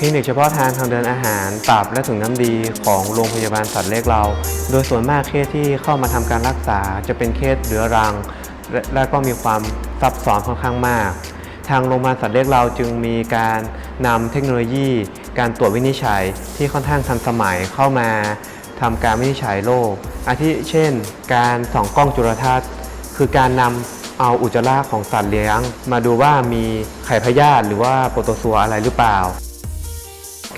ลินิกเฉพาะทางทางเดินอาหารตับและถุงน้ำดีของโรงพยาบาลสัตว์เล็กเรา โดยส่วนมากเคสที่เข้ามาทำการรักษาจะเป็นเคสเรื้อรังและและก็มีความซับซ้อนค่อนข้างมาก ทางโรงพยาบาลสัตว์เล็กเราจึงมีการนำเทคโนโลยี การตรวจวินิจฉัยที่ค่อนข้างทันสมัยเข้ามาทำการวินิจฉัยโรคอาทิเช่น การส่องกล้องจุลทรรศน์ คือการนำเอาอุจจาระของสัตว์เลี้ยง มาดูว่ามีไข่พยาธิหรือว่าโปรโตซัวอะไรหรือเปล่า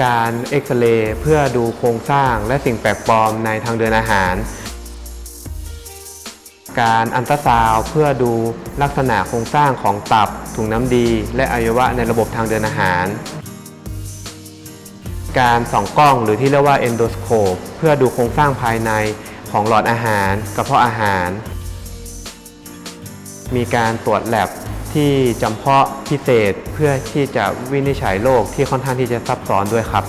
การเอ็กซเรย์เพื่อดูโครงสร้างและสิ่งแปลกปลอมในทางเดินอาหาร การอันตราซาวเพื่อดูลักษณะโครงสร้างของตับ ถุงน้ำดี และอวัยวะในระบบทางเดินอาหาร การส่องกล้องหรือที่เรียกว่าเอนโดสโคปเพื่อดูโครงสร้างภายในของหลอดอาหารกระเพาะอาหาร มีการตรวจแลบ ที่จำเพาะพิเศษเพื่อที่จะวินิจฉัยโรคที่ค่อนข้างที่จะซับซ้อนด้วยครับ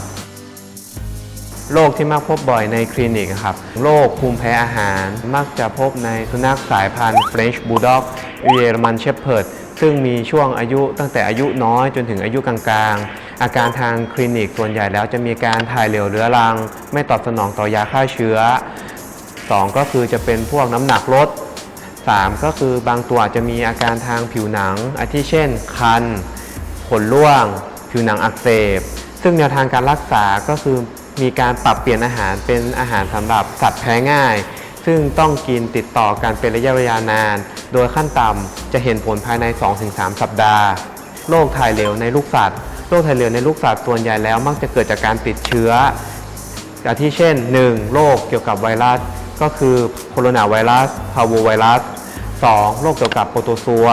โรคที่มักพบบ่อยในคลินิกครับโรคภูมิแพ้อาหาร มักจะพบในสุนัขสายพันธุ์ French Bulldog เยอรมันเชพเพิร์ดซึ่งมีช่วงอายุตั้งแต่อายุน้อยจนถึงอายุกลางๆ อาการทางคลินิกส่วนใหญ่แล้วจะมีการถ่ายเหลวเรื้อรัง ไม่ตอบสนองต่อยาฆ่าเชื้อ 2 ก็คือจะเป็นพวกน้ำหนักลด 3 ก็คือบางตัวอาจจะมีอาการทางผิวหนัง อาทิเช่น คัน ขนร่วง ผิวหนังอักเสบ ซึ่งแนวทางการรักษาก็คือมีการปรับเปลี่ยนอาหารเป็นอาหารสำหรับสัตว์แพ้ง่าย ซึ่งต้องกินติดต่อกันเป็นระยะเวลานาน โดยขั้นต่ำจะเห็นผลภายใน 2-3 สัปดาห์ โรคถ่ายเหลวในลูกสัตว์ โรคถ่ายเหลวในลูกสัตว์ส่วนใหญ่แล้วมักจะเกิดจากการติดเชื้ออาทิเช่น 1. โรคเกี่ยวกับไวรัส ก็คือโคโรนาไวรัสพาโวไวรัส 2. โรคเกี่ยวกับโปรโตซัว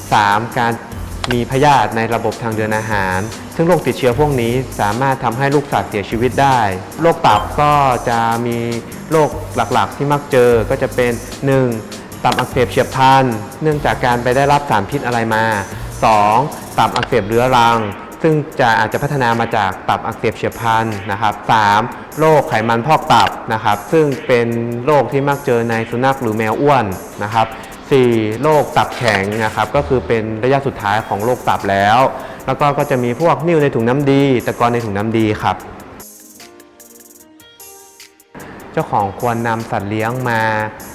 3. การมีพยาธิในระบบทางเดินอาหาร ซึ่งโรคติดเชื้อพวกนี้สามารถทำให้ลูกสัตว์เสียชีวิตได้ โรคตับก็จะมีโรคหลักๆ ที่มักเจอก็จะเป็น 1. ตับอักเสบเฉียบพลัน เนื่องจากการไปได้รับสารพิษอะไรมา 2. ตับอักเสบเรื้อรัง ซึ่งจะอาจจะพัฒนามาจากตับอักเสบเฉียบพลันนะครับ 3. โรคไขมันพอกตับนะครับ ซึ่งเป็นโรคที่มักเจอในสุนัขหรือแมวอ้วนนะครับ 4. โรคตับแข็งนะครับก็คือเป็นระยะสุดท้ายของโรคตับแล้ว แล้วก็ก็จะมีพวกนิ่วในถุงน้ำดีตะกอนในถุงน้ำดีครับ เจ้าของควรนำสัตว์เลี้ยงมา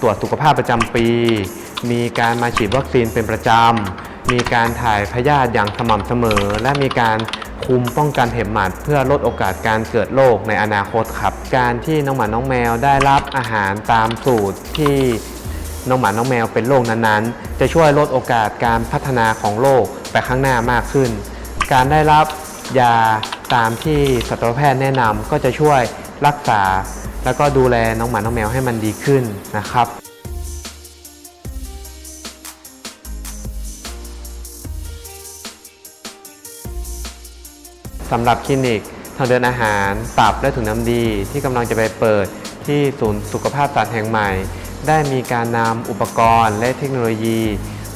ตรวจสุขภาพประจำปี มีการมาฉีดวัคซีนเป็นประจำมีการถ่ายพยาธิอย่างสม่ำเสมอ และมีการคุมป้องกันเห็บหมัด เพื่อลดโอกาสการเกิดโรคในอนาคตครับ การที่น้องหมาน้องแมวได้รับอาหารตามสูตรที่ น้องหมา น้องแมวเป็นโรคนั้นๆ จะช่วยลดโอกาสการพัฒนาของโรคไปข้างหน้ามากขึ้น การได้รับยาตามที่สัตวแพทย์แนะนำก็จะช่วยรักษา แล้วก็ดูแลน้องหมา น้องแมวให้มันดีขึ้นนะครับสำหรับคลินิกทางเดินอาหารตับและถุงน้ำดีที่กำลังจะไปเปิดที่ศูนย์สุขภาพสัตว์แห่งใหม่ ได้มีการนำอุปกรณ์และเทคโนโลยี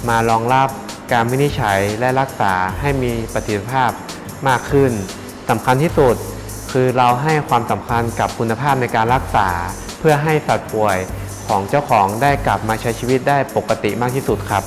มารองรับการวินิจฉัยและรักษาให้มีประสิทธิภาพมากขึ้นสำคัญที่สุดคือเราให้ความสำคัญกับคุณภาพในการรักษา เพื่อให้สัตว์ป่วยของเจ้าของได้กลับมาใช้ชีวิตได้ปกติมากที่สุดครับ